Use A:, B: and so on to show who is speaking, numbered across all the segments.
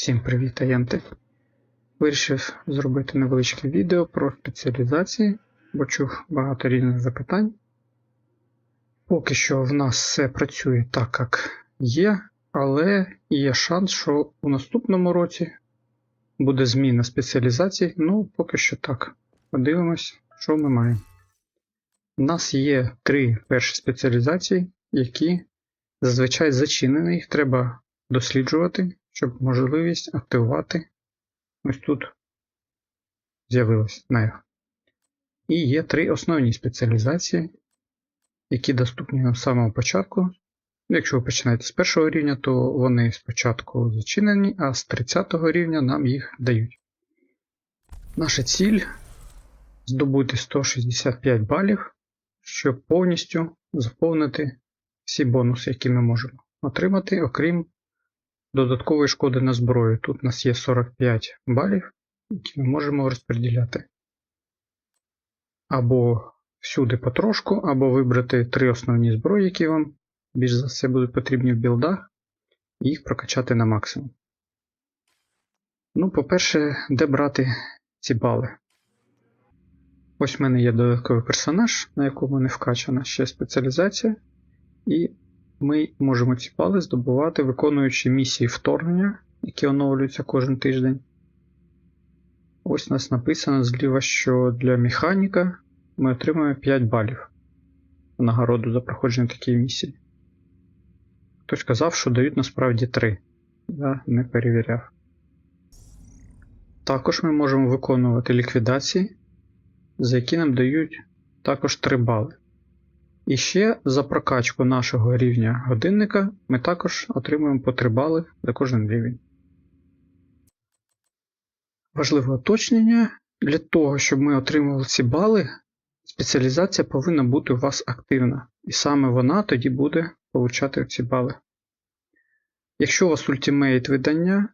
A: Всім привіт, агенти! Вирішив зробити невеличке відео про спеціалізації, бо чув багато різних запитань. Поки що в нас все працює так, як є, але є шанс, що у наступному році буде зміна спеціалізацій. Ну, поки що так. Подивимось, що ми маємо. У нас є три перші спеціалізації, які зазвичай зачинені, їх треба досліджувати, щоб можливість активувати ось тут з'явилась на І є три основні спеціалізації, які доступні нам з самого початку. Якщо ви починаєте з першого рівня, то вони спочатку зачинені, а з 30 рівня нам їх дають. Наша ціль здобути 165 балів, щоб повністю заповнити всі бонуси, які ми можемо отримати, окрім додаткової шкоди на зброю. Тут у нас є 45 балів, які ми можемо розподіляти. Або всюди потрошку, або вибрати три основні зброї, які вам більш за все будуть потрібні в білдах, і їх прокачати на максимум. Ну, по-перше, де брати ці бали? Ось в мене є додатковий персонаж, на якому не вкачана ще спеціалізація, і ми можемо ці бали здобувати, виконуючи місії вторгнення, які оновлюються кожен тиждень. Ось у нас написано зліва, що для механіка ми отримуємо 5 балів нагороду за проходження такої місії. Хтось казав, що дають насправді 3. Я не перевіряв. Також ми можемо виконувати ліквідації, за які нам дають також 3 бали. І ще за прокачку нашого рівня годинника ми також отримуємо по 3 бали за кожен рівень. Важливе уточнення. Для того, щоб ми отримували ці бали, спеціалізація повинна бути у вас активна. І саме вона тоді буде получати ці бали. Якщо у вас ультимейт видання,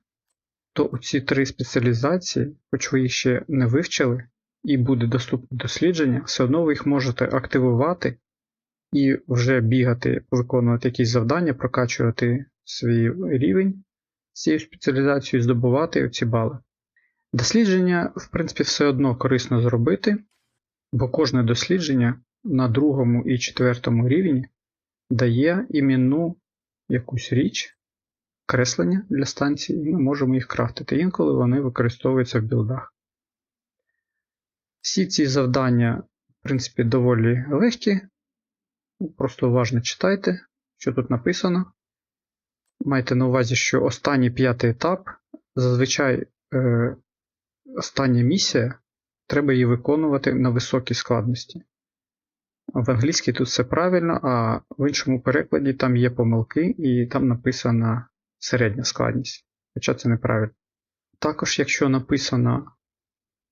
A: то у ці три спеціалізації, хоч ви їх ще не вивчили, і буде доступне дослідження, все одно ви їх можете активувати і вже бігати, виконувати якісь завдання, прокачувати свій рівень цією спеціалізацією, здобувати ці бали. Дослідження, в принципі, все одно корисно зробити, бо кожне дослідження на другому і четвертому рівні дає іменну якусь річ, креслення для станції, і ми можемо їх крафтити. Інколи вони використовуються в білдах. Всі ці завдання, в принципі, доволі легкі. Просто уважно читайте, що тут написано. Майте на увазі, що останній п'ятий етап, зазвичай е, остання місія, треба її виконувати на високій складності. В англійській тут все правильно, а в іншому перекладі там є помилки, і там написана середня складність. Хоча це неправильно. Також, якщо написано,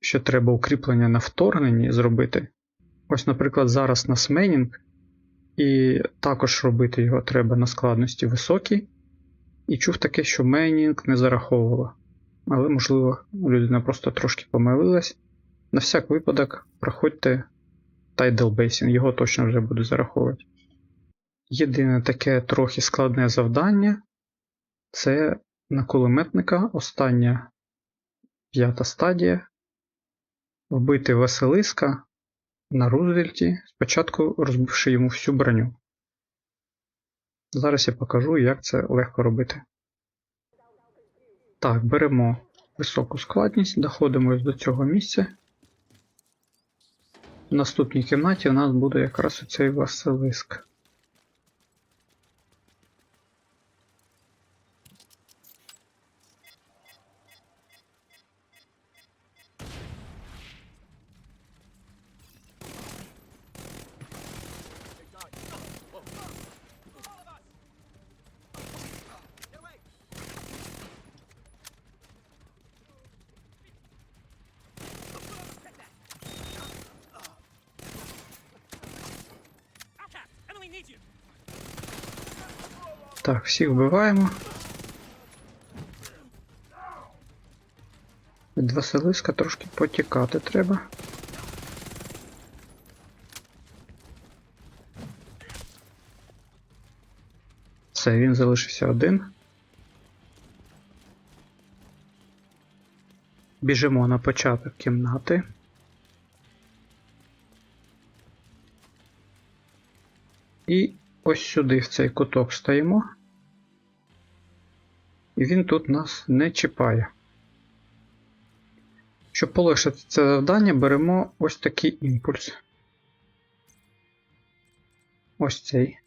A: що треба укріплення на вторгненні зробити, ось, наприклад, зараз на сменінг, і також робити його треба на складності високій. І чув таке, що мейнінг не зараховувала. Але, можливо, людина просто трошки помилилась. На всяк випадок, проходьте Basin, його точно вже буду зараховувати. Єдине таке трохи складне завдання це на кулеметника остання п'ята стадія. Вбити Василиска на Рузвельті, спочатку розбивши йому всю броню. Зараз я покажу, як це легко робити. Так, беремо високу складність, доходимо до цього місця. В наступній кімнаті у нас буде якраз оцей Василиск. Так, всіх вбиваємо. Від Василиска трошки потікати треба. Все, він залишився один. Біжимо на початок кімнати. І ось сюди, в цей куток стаємо. І він тут нас не чіпає. Щоб полегшити це завдання, беремо ось такий імпульс. Ось цей.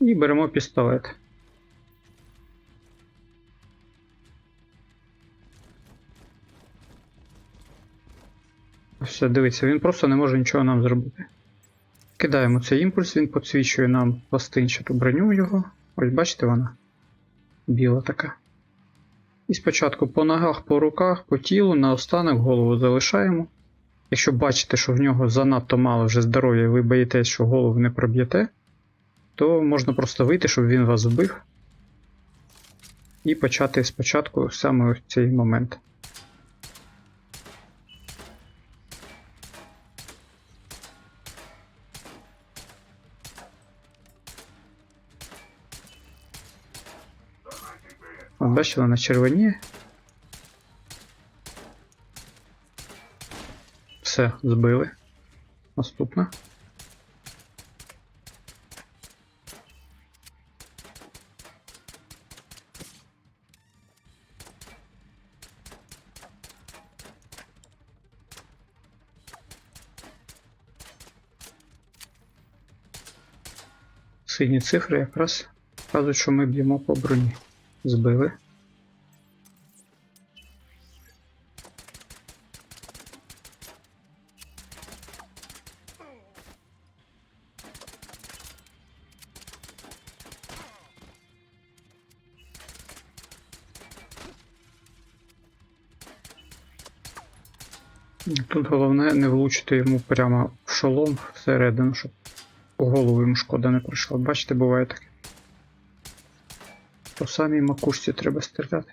A: І беремо пістолет. Все, дивіться, він просто не може нічого нам зробити. Кидаємо цей імпульс, він підсвічує нам пластинчату броню його. Ось бачите вона? Біла така. І спочатку по ногах, по руках, по тілу, наостанок голову залишаємо. Якщо бачите, що в нього занадто мало вже здоров'я, і ви боїтесь, що голову не проб'єте, то можна просто вийти, щоб він вас вбив. І почати спочатку саме ось цей момент. Бачили на червоні. Все, збили. Наступна. Сині цифри якраз показують, що ми б'ємо по броні. Збили. Тут головне не влучити йому прямо в шолом всередину, щоб голову йому шкода не прийшла. Бачите, буває таке. По самій макушці треба стріляти.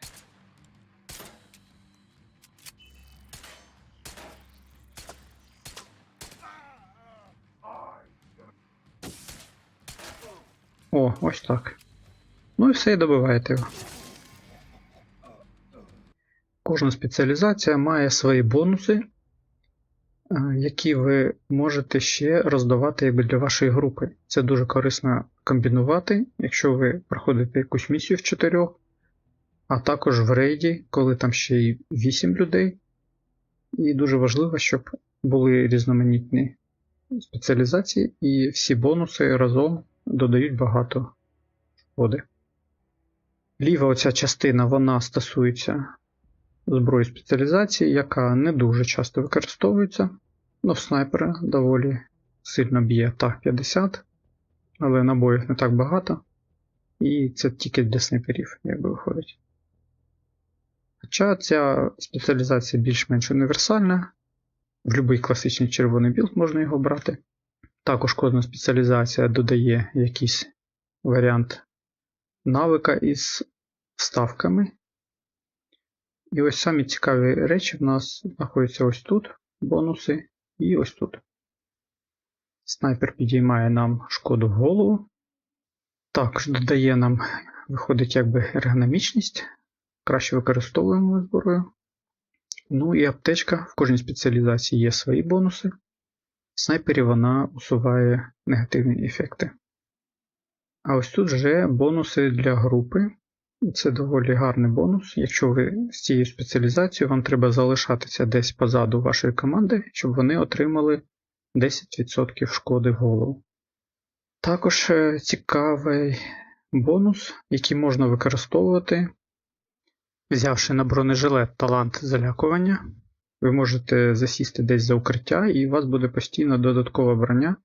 A: О, ось так. Ну і все і добиваєте його. Кожна спеціалізація має свої бонуси, які ви можете ще роздавати якби для вашої групи. Це дуже корисно комбінувати, якщо ви проходите якусь місію в чотирьох, а також в рейді, коли там ще й 8 людей. І дуже важливо, щоб були різноманітні спеціалізації, і всі бонуси разом додають багато шкоди. Ліва оця частина вона стосується зброї спеціалізації, яка не дуже часто використовується. Ну, в снайпера доволі сильно б'є так 50, але набоїв не так багато. І це тільки для снайперів, якби виходить. Хоча ця спеціалізація більш-менш універсальна, в будь-який класичний червоний білд можна його брати. Також кожна спеціалізація додає якийсь варіант навика із вставками. І ось самі цікаві речі в нас знаходяться ось тут, бонуси, і ось тут. Снайпер підіймає нам шкоду в голову. Також додає нам, виходить, якби ергономічність. Краще використовуємо зброю. Ну і аптечка. В кожній спеціалізації є свої бонуси. В снайпері вона усуває негативні ефекти. А ось тут вже бонуси для групи. Це доволі гарний бонус. Якщо ви з цією спеціалізацією, вам треба залишатися десь позаду вашої команди, щоб вони отримали 10% шкоди в голову. Також е, цікавий бонус, який можна використовувати, взявши на бронежилет талант залякування. Ви можете засісти десь за укриття, і у вас буде постійно додаткова броня.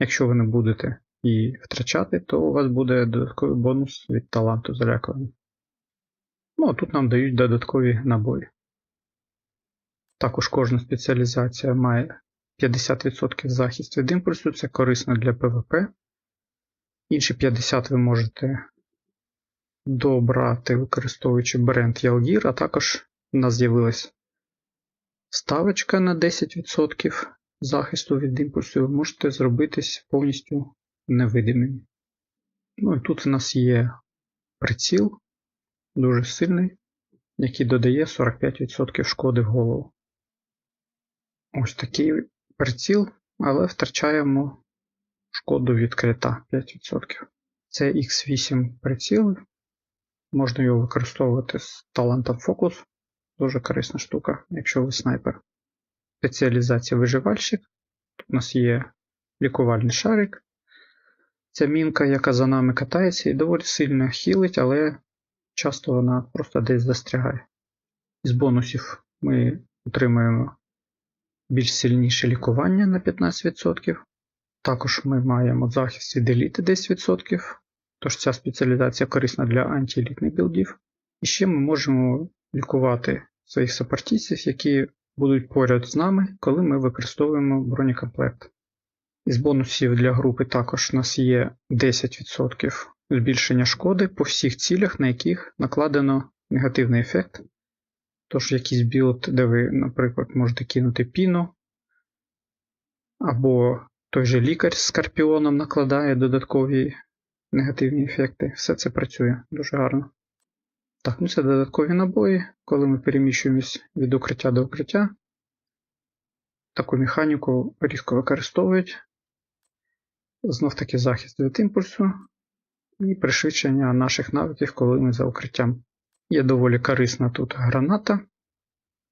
A: Якщо ви не будете її втрачати, то у вас буде додатковий бонус від таланту залякування. Ну, а тут нам дають додаткові набої. Також кожна спеціалізація має 50% захист від імпульсу, це корисно для ПВП. Інші 50 ви можете добрати, використовуючи бренд Ялгір, а також у нас з'явилась ставочка на 10% захисту від імпульсу, ви можете зробитись повністю невидимим. Ну і тут у нас є приціл, дуже сильний, який додає 45% шкоди в голову. Ось такий приціл, але втрачаємо шкоду від крита 5%. Це X8 приціл. Можна його використовувати з талантом фокус. Дуже корисна штука, якщо ви снайпер. Спеціалізація виживальщик. Тут у нас є лікувальний шарик. Ця мінка, яка за нами катається і доволі сильно хілить, але часто вона просто десь застрягає. З бонусів ми отримуємо більш сильніше лікування на 15%. Також ми маємо захист від еліти 10%. Тож ця спеціалізація корисна для антиелітних білдів. І ще ми можемо лікувати своїх сапартійців, які будуть поряд з нами, коли ми використовуємо бронекомплект. Із бонусів для групи також у нас є 10% збільшення шкоди по всіх цілях, на яких накладено негативний ефект. Тож якийсь білд, де ви, наприклад, можете кинути піну, або той же лікар з скорпіоном накладає додаткові негативні ефекти. Все це працює дуже гарно. Так, ну це додаткові набої, коли ми переміщуємось від укриття до укриття. Таку механіку різко використовують. Знов таки захист від імпульсу і пришвидшення наших навиків, коли ми за укриттям. Є доволі корисна тут граната.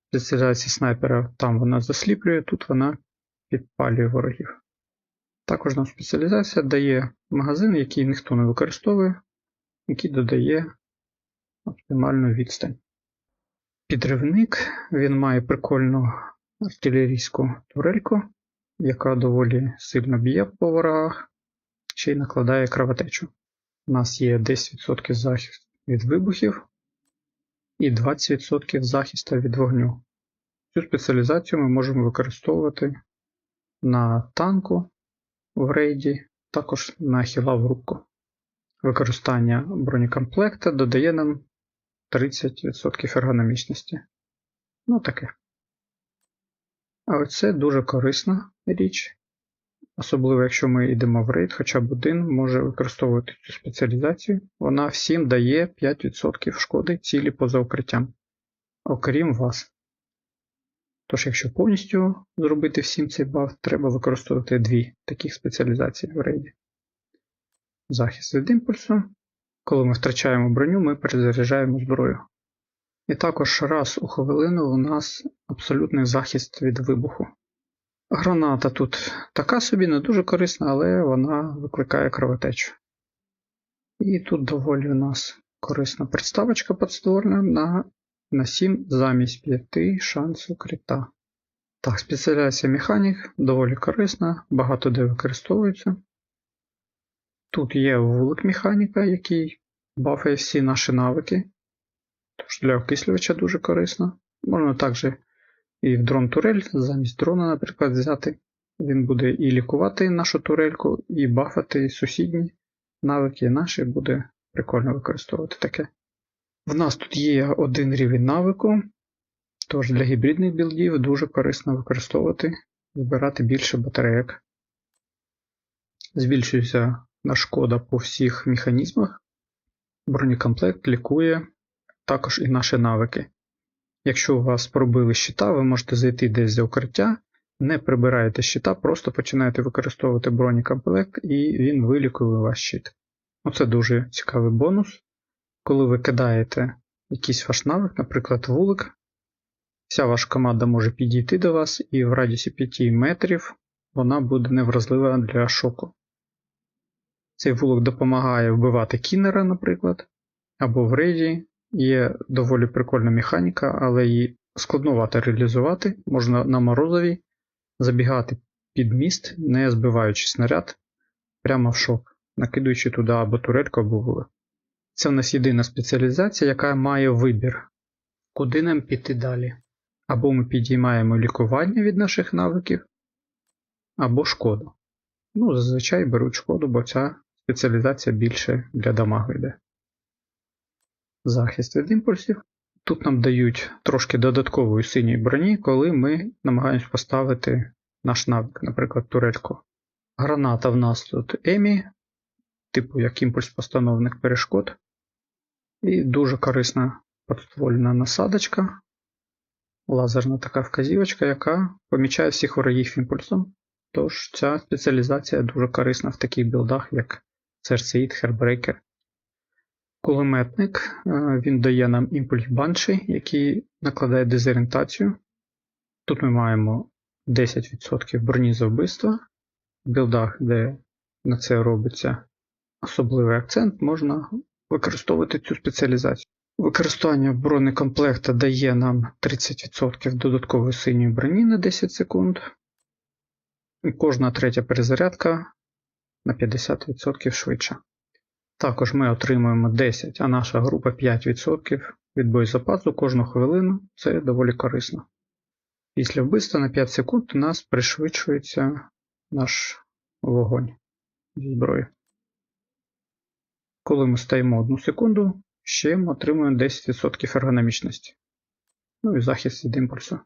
A: Спеціалізація снайпера там вона засліплює, тут вона підпалює ворогів. Також нам спеціалізація дає магазин, який ніхто не використовує, який додає оптимальну відстань. Підривник він має прикольну артилерійську турельку, яка доволі сильно б'є по ворогах, ще й накладає кровотечу. У нас є 10% захист від вибухів і 20% захисту від вогню. Цю спеціалізацію ми можемо використовувати на танку в рейді, також на хіла в рубку. Використання бронекомплекта додає нам 30% ергономічності. Ну таке. А оце дуже корисна річ. Особливо, якщо ми йдемо в рейд, хоча б один може використовувати цю спеціалізацію. Вона всім дає 5% шкоди цілі поза укриттям, окрім вас. Тож, якщо повністю зробити всім цей баф, треба використовувати дві таких спеціалізації в рейді. Захист від імпульсу. Коли ми втрачаємо броню, ми перезаряджаємо зброю. І також раз у хвилину у нас абсолютний захист від вибуху. Граната тут така собі не дуже корисна, але вона викликає кровотечу. І тут доволі у нас корисна представочка подствольна на, на 7 замість 5 шансу крита. Так, спеціалізація механік доволі корисна, багато де використовується. Тут є вулик механіка, який бафає всі наші навики. Тож для окислювача дуже корисно. Можна також і в дрон турель замість дрона, наприклад, взяти. Він буде і лікувати нашу турельку, і бафати сусідні навики наші буде прикольно використовувати таке. В нас тут є один рівень навику, тож для гібридних білдів дуже корисно використовувати, збирати більше батарейок. Збільшується на шкода по всіх механізмах. Бронекомплект лікує також і наші навики. Якщо у вас пробили щита, ви можете зайти десь за укриття, не прибираєте щита, просто починаєте використовувати бронекомплект і він вилікує ваш щит. Оце дуже цікавий бонус. Коли ви кидаєте якийсь ваш навик, наприклад, вулик, вся ваша команда може підійти до вас, і в радіусі 5 метрів вона буде невразлива для шоку. Цей вулик допомагає вбивати кінера, наприклад, або в рейді Є доволі прикольна механіка, але її складновато реалізувати. Можна на морозовій забігати під міст, не збиваючи снаряд прямо в шок, накидуючи туди або турельку, або вулик. Це в нас єдина спеціалізація, яка має вибір, куди нам піти далі. Або ми підіймаємо лікування від наших навиків, або шкоду. Ну, зазвичай беруть шкоду, бо ця спеціалізація більше для дамагу йде захист від імпульсів. Тут нам дають трошки додаткової синьої броні, коли ми намагаємось поставити наш навик, наприклад, турельку. Граната в нас тут Емі, типу як імпульс-постановник перешкод. І дуже корисна подствольна насадочка, лазерна така вказівочка, яка помічає всіх ворогів імпульсом. Тож ця спеціалізація дуже корисна в таких білдах, як Церцеїд, Хербрейкер. Кулеметник е, він дає нам імпульс банші, який накладає дезорієнтацію. Тут ми маємо 10% броні за вбивство. В білдах, де на це робиться особливий акцент, можна використовувати цю спеціалізацію. Використання бронекомплекта дає нам 30% додаткової синьої броні на 10 секунд. І кожна третя перезарядка на 50% швидше. Також ми отримуємо 10, а наша група 5% від боєзапасу кожну хвилину. Це доволі корисно. Після вбивства на 5 секунд у нас пришвидшується наш вогонь зі зброї. Коли ми стоїмо 1 секунду, ще ми отримуємо 10% ергономічності. Ну і захист від імпульсу.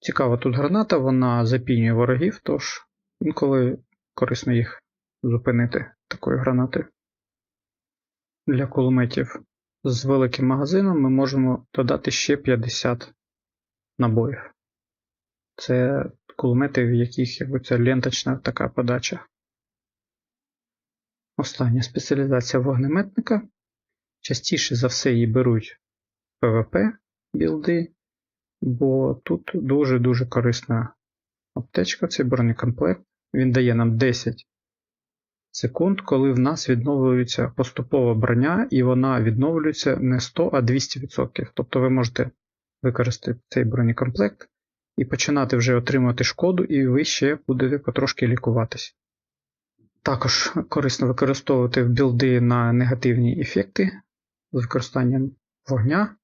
A: Цікава тут граната, вона запінює ворогів, тож інколи корисно їх зупинити такою гранатою. Для кулеметів з великим магазином ми можемо додати ще 50 набоїв. Це кулемети, в яких якби, це ленточна така подача. Остання спеціалізація вогнеметника. Частіше за все її беруть ПВП білди, бо тут дуже-дуже корисна аптечка, цей бронекомплект. Він дає нам 10 секунд, коли в нас відновлюється поступова броня, і вона відновлюється не 100, а 200%. Тобто ви можете використати цей бронекомплект і починати вже отримувати шкоду, і ви ще будете потрошки лікуватись. Також корисно використовувати білди на негативні ефекти з використанням вогня,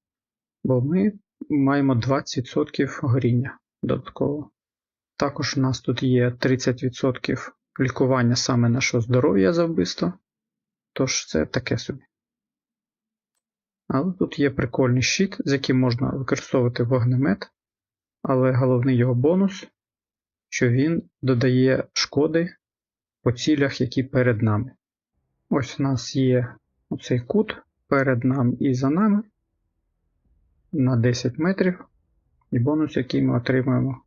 A: бо ми маємо 20% горіння додатково. Також у нас тут є 30% лікування саме нашого здоров'я за вбивство. Тож це таке собі. Але тут є прикольний щит, з яким можна використовувати вогнемет, але головний його бонус, що він додає шкоди по цілях, які перед нами. Ось у нас є оцей кут перед нами і за нами на 10 метрів, і бонус, який ми отримуємо.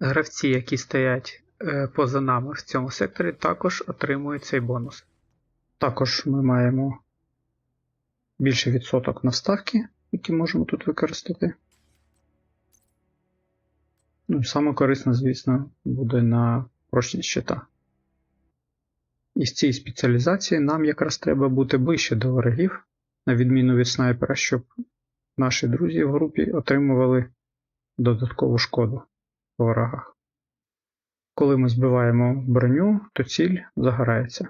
A: Гравці, які стоять поза нами в цьому секторі, також отримують цей бонус. Також ми маємо більше відсоток на вставки, які можемо тут використати. Ну саме корисно, звісно, буде на прочність щита. І з цієї спеціалізації нам якраз треба бути ближче до ворогів, на відміну від снайпера, щоб наші друзі в групі отримували додаткову шкоду по ворогах. Коли ми збиваємо броню, то ціль загорається.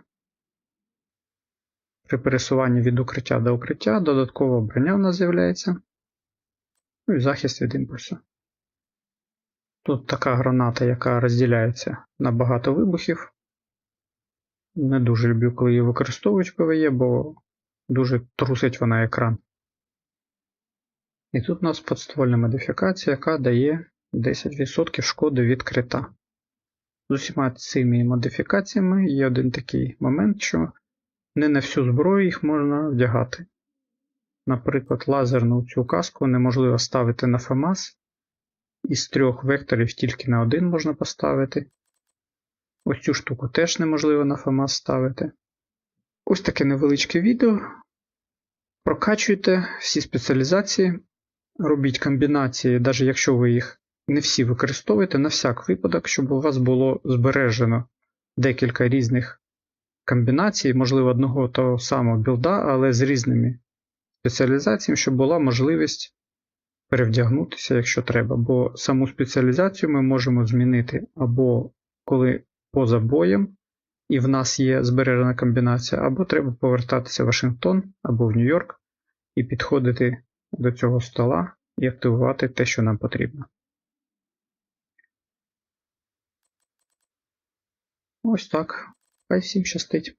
A: При пересуванні від укриття до укриття додаткова броня в нас з'являється. Ну і захист від імпульсу. Тут така граната, яка розділяється на багато вибухів. Не дуже люблю, коли її використовують ПВЕ, бо дуже трусить вона екран. І тут у нас подствольна модифікація, яка дає 10% шкоди від крита. З усіма цими модифікаціями є один такий момент, що не на всю зброю їх можна вдягати. Наприклад, лазерну цю каску неможливо ставити на ФАМАС, із трьох векторів тільки на один можна поставити. Ось цю штуку теж неможливо на ФАМАС ставити. Ось таке невеличке відео. Прокачуйте всі спеціалізації, робіть комбінації, навіть якщо ви їх не всі використовуєте, на всяк випадок, щоб у вас було збережено декілька різних комбінацій, можливо, одного того самого білда, але з різними спеціалізаціями, щоб була можливість перевдягнутися, якщо треба. Бо саму спеціалізацію ми можемо змінити або коли поза боєм, і в нас є збережена комбінація, або треба повертатися в Вашингтон або в Нью-Йорк і підходити до цього стола і активувати те, що нам потрібно. Ось так. Хай всім щастить.